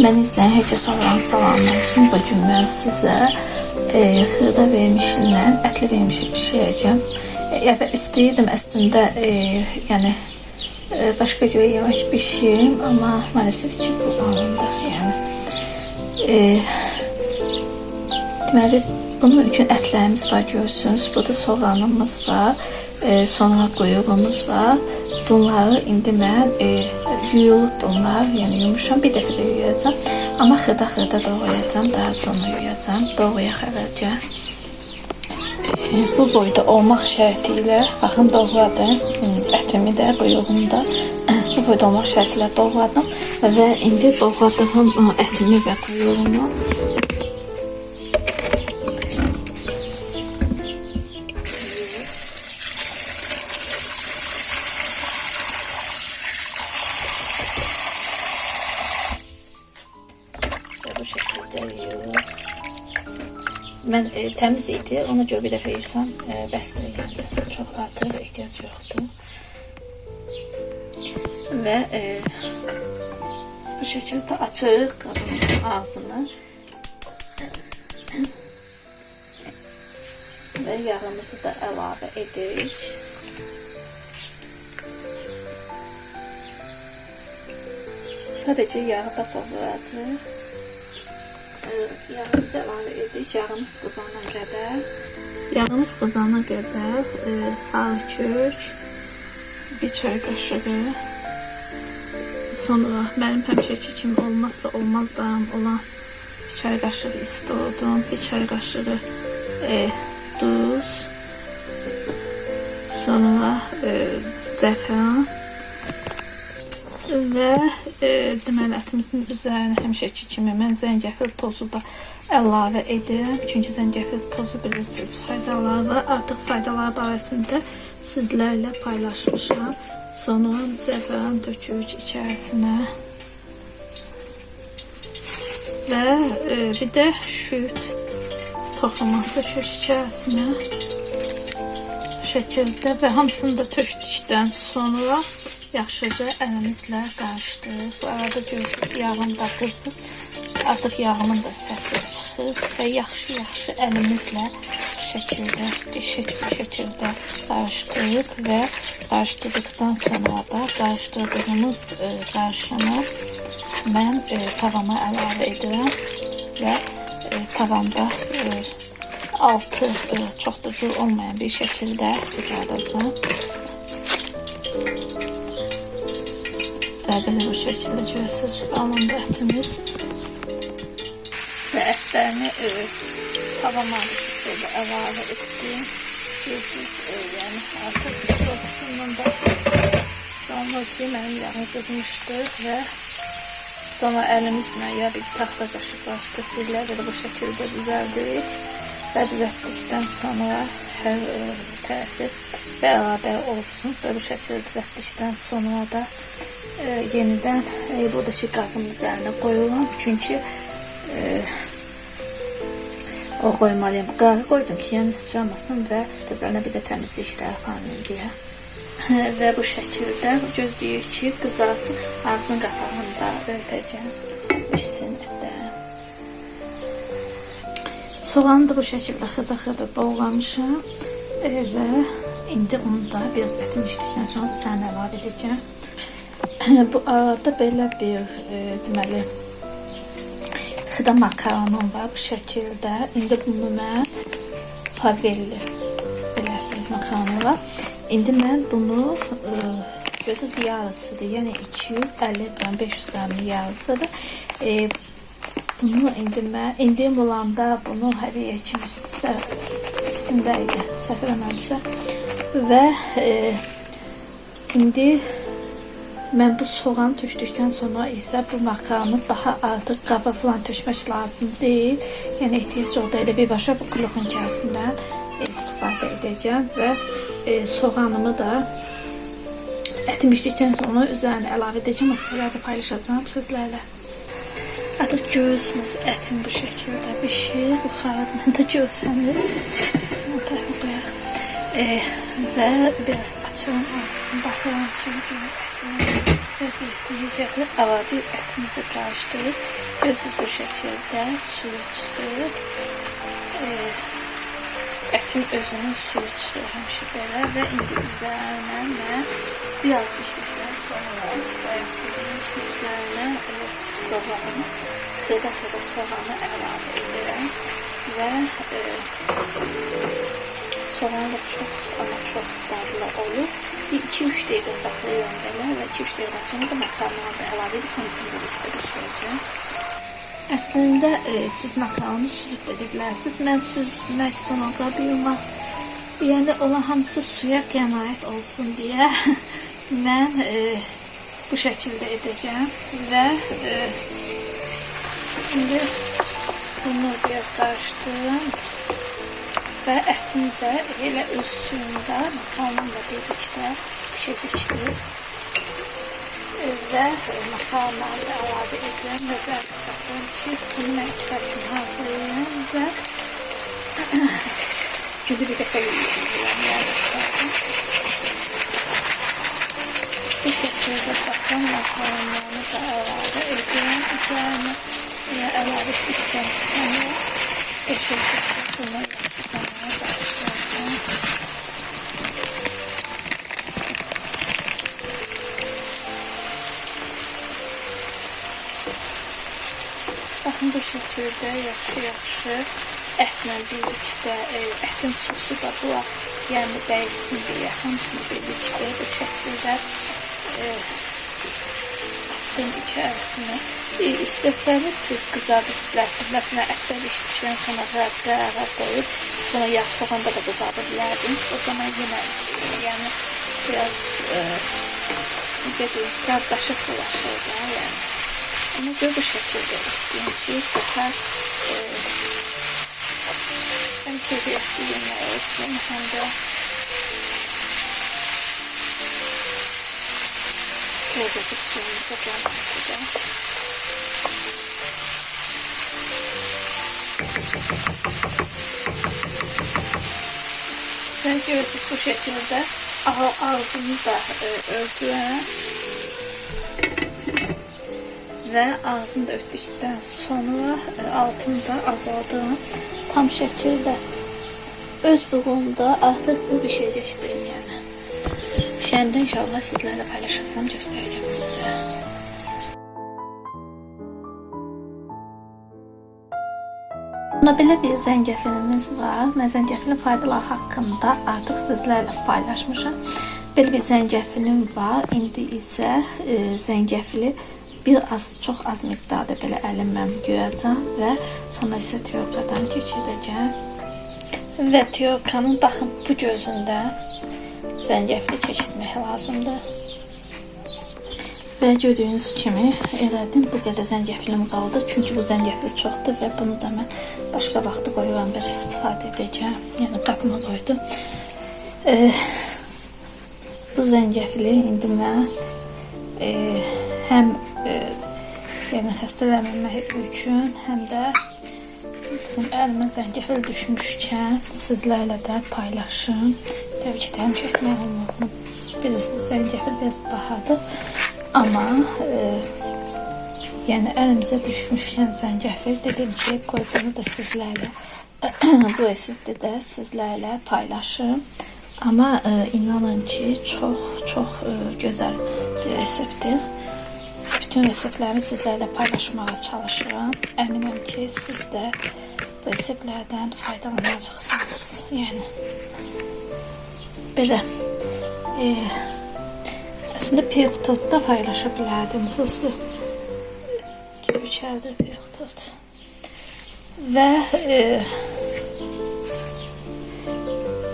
Məni izləyən hər kəsə salamı olsun. Bu gün mən sizə e, xırda vermişlə ətli vermişi bişirəcəm. E, istəyirdim əslində, e, yəni e, başqa göre yemək bişirim, amma maalesef ki bu alındı. Yəni e, deməli bunun üçün ətlərimiz var görürsünüz. Burada soğanımız var. E, sonra quyruğumuz var. Bunları indi mən e, yuyulub bunlar, yəni yumuşam bir dəfə də yuyacağam. Amma xırda-xırda doğrayacağam, daha sonra yuyacağam. Doğrayaq əvvəlcə. E, bu boyda olmaq şərti ilə baxın doğradım. Ətimi də, quyruğumu da bu boyda olmaq şərti ilə doğradım və indi doğradığım e, ətimi və quyruğumu Ben e, temiz idi. Ona bir defa yiyorsam e, bəsdir yani. Çok artıq ehtiyac yoktu. Ve e, bu şekilde açıq ağzını. Ve yağımızı da əlavə edirik. Sadece yağı da. Yağımızı əlavə edirik. Yağımız qızana qədər. Yağımız qızana qədər e, sarı kök, bir çay qaşığı, sonra mənim həmişəki kimi olmazsa olmazlarım olan bir çay qaşığı istodum, bir çay qaşığı e, duz, sonra e, zəfəran və e, deməli ətimizin üzərinə həmişəki kimi mən zəncəfil tozu da əlavə edirəm. Çünki zəncəfil tozu bilirsiniz faydaları var. Artıq faydalar barəsində sizlərlə paylaşmışam. Sonra zəfəran tökürük içərisinə. Və e, bir də şüt toxumu tökürük içərisinə. Şəkildə və hamısını da tökdükdən sonra yaxşıca əlimizlə qarışdırıb. Bu arada görürsünüz yağım da qızıb. Artıq yağımın da səsi çıxıb və yaxşı-yaxşı əlimizlə şəkildə, qəşəng bir şəkildə qarışdırıb və qarışdırdıqdan sonra da qarışdırdığımız e, qarışımı mən e, tavama əlavə edirəm və tavamda e, altı e, çox da gür olmayan bir şəkildə qızardacağım. Bəbəni bu şəkildə görürsünüz. Alanda ətimiz və ətlərini e, tavama bu şəkildə əlavə etdim. Görürsünüz, e, yəni artıq qısmından da sonra ki, mənim yağım qızmışdır və sonra əlimizlə ya bir taxta qaşıq vasitəsilə belə bu şəkildə düzəldirik və düzəltdikdən sonra hər e, tərəfi beraber olsun. Ve bu şekilde düzelttikten sonra da e, yeniden e, buradaki gazın üzerine koyuyorum çünkü e, o koymalıyım. Qarı koydum ki yani sıçramasın ve üzerine bir de temizlik işleri falan diye. ve bu şekilde gözləyir ki kızarsın. Ağzın qapağını da örtəcəm. Pişsin etlər. Soğanı da bu şekilde xırda-xırda doğramışam. E, və indi onu da biraz ətim içdikdən sonra üzərinə əlavə edəcəm. Bu arada belə bir e, deməli xıda makaronum var bu şəkildə. İndi bunu mən pavelli belə bir makaronum var. İndi mən bunu e, gözüz yarısıdır. Yəni 250 qram, 500 qram yarısıdır. E, bunu indi mən indim olanda bunu hədiyyə kimi üstündə, üstündə idi. Səhv eləməmsə. Və e, indi mən bu soğan tökdükdən sonra isə bu makaronu daha artıq qaba falan tökmək lazım deyil. Yəni ehtiyac yoxdur. Elə birbaşa bu kloxun kəsindən istifadə edəcəm və e, soğanımı da ətim içdikdən sonra üzərinə əlavə edəcəm. O sizlərlə paylaşacağım sizlərlə. Artıq görürsünüz ətin bu şəkildə bişir. Buxarından da görsənir. Bu tərəfə qoyaq. E, və biraz açıram ağzını, baxıram ki, zencefil adi etimizi karıştırıp gözsüz bu şekilde suyu çıkıyor. Ee, etin özünün suyu çıkıyor həmişə belə və indi üzərinə mən biraz pişirdikdən sonra üzərinə e, soğanı, xırda-xırda soğanı əlavə edirəm və e, soğan da çox ama çox dadlı olur. Bir 2-3 dəqiqə saxlayıram belə və 2-3 dəqiqə sonra da makaronları da əlavə edib hamısını birlikdə bişirəcəm. Əslində e, siz makaronu süzüb də bilərsiniz. Mən süzmək sonra qabıyorum. Yəni olan hamısı suya qənaət olsun deyə mən e, bu şəkildə edəcəm və e, indi bunu biraz qarışdırıram və ətini də elə öz suyunda makaronla birlikdə pişirdikdir və makaronları da əlavə edirəm və saxlayım ki, bunu mən iki tərəfini hazırlayıram və çünki bir dəfə yəni bu şəkildə baxın makaronlarını da əlavə edirəm üzərinə və əlavə etdikdən sonra bunu yaxşıca qarışdıracağım. Baxın bu şəkildə yaxşı-yaxşı ətlə birlikdə, e, ətin sosu da bu yəni dəysin deyə hamısını birlikdə bu şəkildə e, ətin içərisinə e, istəsəniz siz qızardıb bilərsiniz. Məsələn, ətlər içdikdən sonra rəqə qoyub sonra yağ soğanda da qızarda bilərdiniz. O zaman yenə yəni biraz e, necə deyim, qardaşıq bulaşır da yəni. Ama göz bu şekilde istiyorum ki daha e, hem keyifli yemeği olsun hem de suyumuza gelmesi Ve gördük bu şekilde ağzını da ördüğüm ve ağzını da ötdükdən sonra e, altını da azaldım. Tam şəkildə öz buğumda artıq bu bişəcəkdir yəni. Pişəndə inşallah sizlərlə paylaşacağım, göstərəcəm sizlərə. Buna belə bir zəncəfilimiz var. Mən zəncəfilin faydaları haqqında artıq sizlərlə paylaşmışam. Belə bir zəncəfilim var. İndi isə e, zəncəfili bir az, çox az miqdarda belə əlimlə görəcəm və sonra isə tyorkadan keçirəcəm. Və tyorkanın baxın bu gözündə zəncəfili çəkitmək lazımdır. Və gördüyünüz kimi elədim. Bu qədər zəncəfilim qaldı. Çünki bu zəncəfil çoxdur və bunu da mən başqa vaxtda qoyuram belə istifadə edəcəm. Yəni qapıma qoydum. E, bu zəncəfili indi mən e, həm e, yəni xəstələnməmək üçün, həm də dedim, əlimə zəncəfil düşmüşkən sizlərlə paylaşım. Təmkin etmək olmur. Bilirsiniz, zəncəfil biraz bahadır. Amma e, yəni əlimizə düşmüşkən zəncəfil dedim ki, qoy bunu da sizlərlə bu resepti də sizlərlə paylaşım. Amma e, inanın ki, çox çox e, gözəl bir reseptdir. Bütün reseptlərimi sizlərlə paylaşmağa çalışıram. Əminəm ki, siz də bu reseptlərdən faydalanacaqsınız. Yəni belə e, əslində perikutda paylaşa bilərdim. Prosto içəridə perikut. Və e,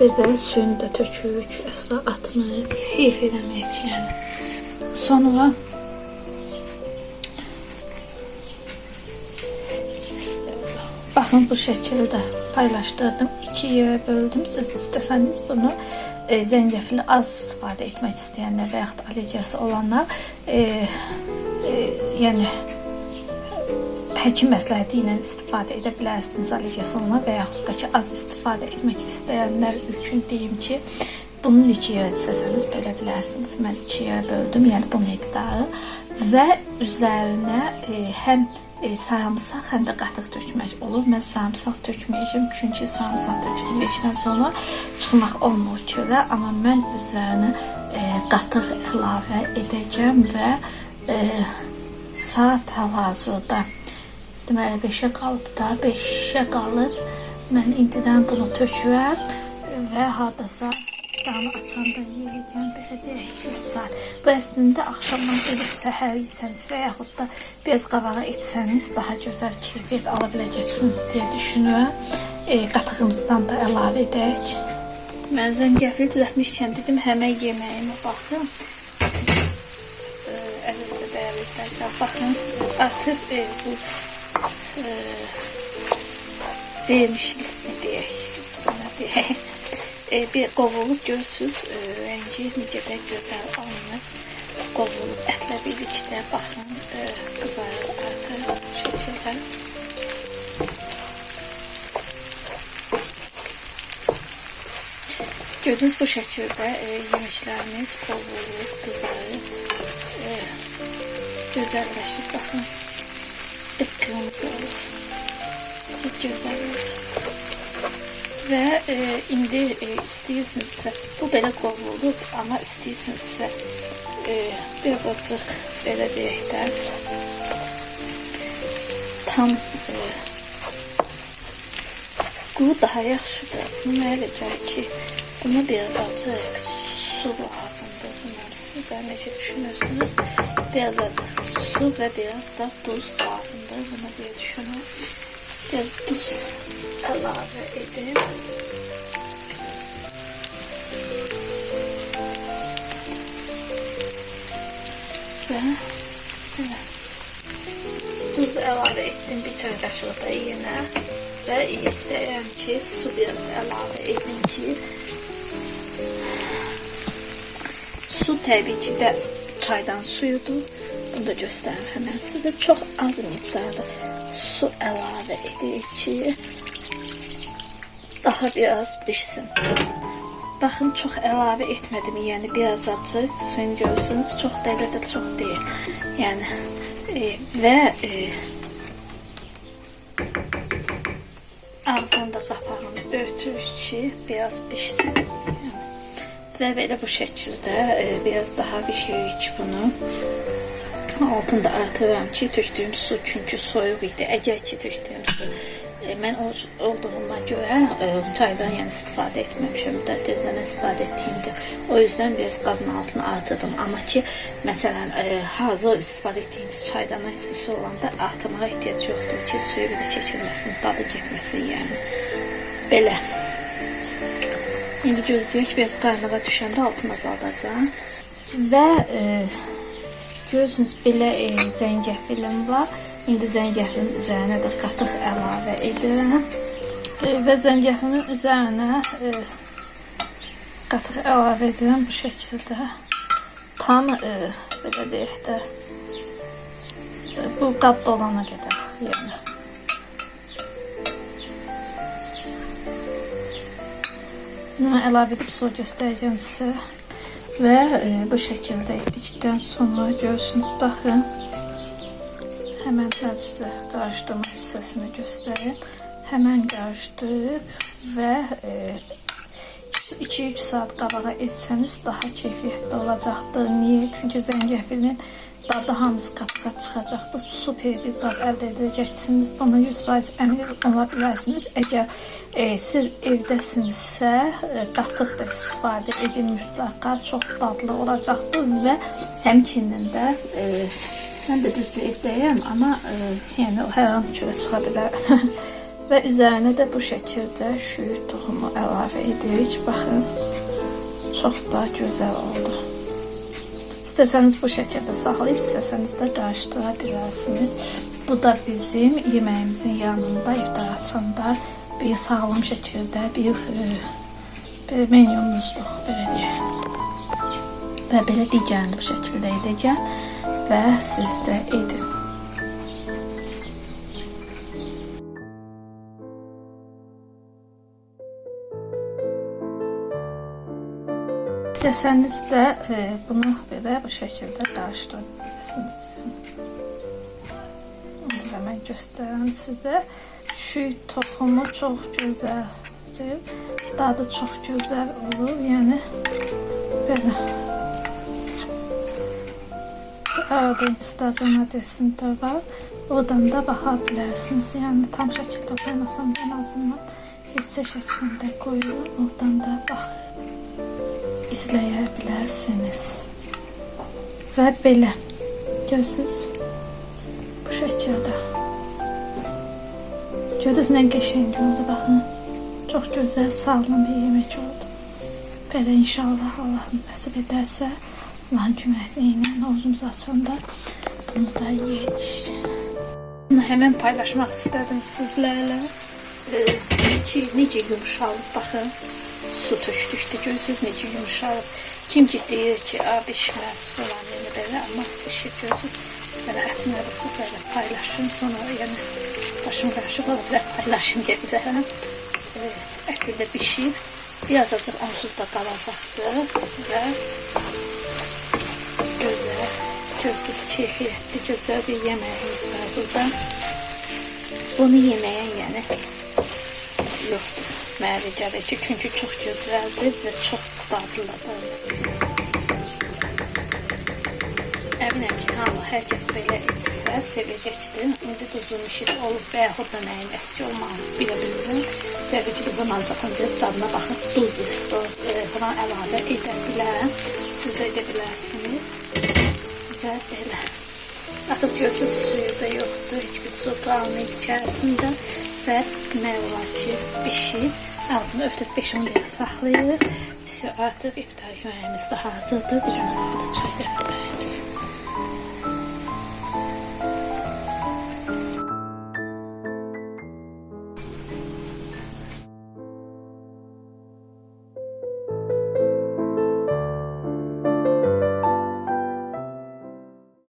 bir də suyunu da tökürük, əsla atmırıq, heyf eləmək yəni. Sonra Baxın bu şəkildə paylaşdırdım. İkiyə böldüm. Siz istəsəniz bunu e, zəncəfili az istifadə etmək istəyənlər və yaxud olanlar e, e, yəni həkim məsləhəti ilə istifadə edə bilərsiniz allergiyası olanlar və yaxud da ki az istifadə etmək istəyənlər üçün deyim ki Bunu ikiyə istəsəniz bölə bilərsiniz. Mən ikiyə böldüm, yəni bu miqdarı və üzərinə e, həm e, sarımsaq həm də qatıq tökmək olur. Mən sarımsaq tökməyəcəm, çünki sarımsaq töküldükdən sonra çıxmaq olmur kölə, amma mən üzərinə e, qatıq əlavə edəcəm e, saat hal-hazırda deməli 5-ə qalıb da, 5-ə qalıb. Mən indidən bunu tökürəm və hardasa damı açanda yeyəcəm, belə deyək ki, 3 saat. Bu əslində axşamdan edib səhər yesəniz və yaxud da bez qabağı etsəniz daha gözəl keyfiyyət ala biləcəksiniz deyə düşünürəm. E, qatığımızdan da əlavə edək. Mən zəncəfili düzəltmişkən dedim, həmən yeməyimə baxın. E, əziz və dəyərli izləyicilər, baxın, artıq e, bu e, vermişlikmi deyək, yoxsa nə deyək. E, bir qovulub görürsüz, e, rəngi necə də gözəl alınır. Qovulub ətlə birlikdə baxın, e, qızarır artıq bu şəkildə. Gördüğünüz bu şəkildə e, yeməklərimiz qovulub, qızarır. E, gözəlləşir, baxın. Qıpqırmızı olur. Çok güzel olur. Və e, indi e, istəyirsinizsə, bu belə qovulub, amma istəyirsinizsə e, biraz açıq belə deyək də tam e, quru daha yaxşıdır. Bunu gəlir ki, buna biraz açıq su lazımdır. Bilmem siz də necə düşünürsünüz? Biraz açıq su və biraz da duz lazımdır. Bunu diye düşünürüm. Biraz tuz edib. Və belə. Tuz da əlavə etdim bir çay qaşığı da yenə. Və istəyirəm ki, su biraz da edin ki, su təbii ki də çaydan suyudur. Bunu da göstərim həmən sizə. Çox az miqdarda su əlavə edirik ki, daha biraz pişsin. Baxın, çox əlavə etmədim, yəni biraz açıq suyun görsünüz, çox da elə də çox deyil. Yəni e, və e, ağzını da qapağını örtürük ki, biraz pişsin. Yəni, və belə bu şəkildə e, biraz daha bişiririk bunu. Altında artırıram ki, tökdüyüm su çünki soyuq idi. Əgər ki, tökdüyüm su mən o olduğundan görə e, çaydan yəni istifadə etməmişəm də tezdən istifadə etdiyimdir. O yüzden biraz qazın altını artırdım. Amma ki, məsələn, e, hazır istifadə etdiyiniz çaydan isti su olanda artırmağa ehtiyac yoxdur ki, suyu bir də çəkilməsin, dadı getməsin yəni. Belə. İndi gözləyək biraz qaynağa düşəndə altını azaldacağım. Və e, Görürsünüz belə e, zəngəfilim var. İndi zəngəfilin üzərinə də qatıq əlavə edirəm. E, və zəngəfilin üzərinə e, qatıq əlavə edirəm bu şəkildə. Tam e, belə deyək də bu qab dolana qədər yəni. Bunu əlavə edib sonra göstərəcəm sizə. E, bu şekilde etdikdən sonra görürsünüz, baxın. Həmən mən sizə qarışdırma hissəsini göstərim. Həmən qarışdırıb və e, 2-3 saat qabağa etsəniz daha keyfiyyətli olacaqdır. Niyə? Çünki zəngəfilin dadı hamısı qat-qat çıxacaqdır. Super bir dad əldə edəcəksiniz. Buna 100% əmin ola bilərsiniz. E, siz evdəsinizsə, e, qatıq da istifadə edin mütləqa. Çox dadlı olacaqdır və həmçinin də e, mən də düzdür evdəyəm, amma e, yəni hər an çölə çıxa bilər. və üzərinə də bu şəkildə şüyüd toxumu əlavə edirik. Baxın, çox da gözəl oldu. İstəsəniz bu şəkildə saxlayıb, istəsəniz də qarışdıra. Bu da bizim yeməyimizin yanında iftar açanda bir sağlam şəkildə bir, e, bir menyumuzdur, belə deyək. Və belə digərini bu şəkildə edəcəm və siz də edin. İsteseniz de e, bunu böyle bu şekilde karıştırabilirsiniz. Şimdi hemen göstereyim size. Şu tohumu çok güzeldir. Dadı çok güzel olur. Yani böyle. Instagram adresim de var. Oradan da bakabilirsiniz. Yani tam şekilde koymasam da en azından hisse şeklinde koyuyorum. Oradan da bak izleyebilirsiniz. Ve belə. Görürsünüz? Bu şəkildə. Gördünüz nə qəşəng oldu baxın. Çox gözəl, sağlam bir yemək oldu. Belə inşallah Allah nəsib edərsə, Allahın köməkliyi ilə oğlumuzu açanda bunu da yeyəcəyik. Bunu hemen paylaşmak istedim sizlerle. Ee, ki necə yumuşalıb baxın. Su tökdükdə görürsüz necə yumuşalıb. Kimcik deyir ki, a pişməz falan yəni belə, amma pişir görürsüz. Belə ətləri sizlərlə paylaşım, sonra yəni başım qarışıq ola bilər, paylaşım deyə bilərəm. Ee, ət belə pişir. Birazcık onsuz da qalacaqdır və gözsüz keyfiyyətli, gözəl bir yeməyimiz var burada. Bunu yoxdur. Mənə gəlir ki, çünki çox gözəldir və çox dadlıdır. Əminəm ki, hamı, hər kəs belə etsə, sevəcəkdir. İndi duzun işi olub və yaxud da nəyin əski olmağını bilə bilmirəm. Təbii ki, zaman çatan biz dadına baxıb duz listo e, falan əlavə edə bilərəm. Siz də edə bilərsiniz. Artıq görürsünüz suyu da yoxdur, heç bir su qalmayıb içərisində və demək olar ki, bişir. Ağzını ötüb 5-10 dəqiqə saxlayır. Biz artıq iftar yeməyimiz də hazırdır. Bir dənə daha da çay dəmləyimiz.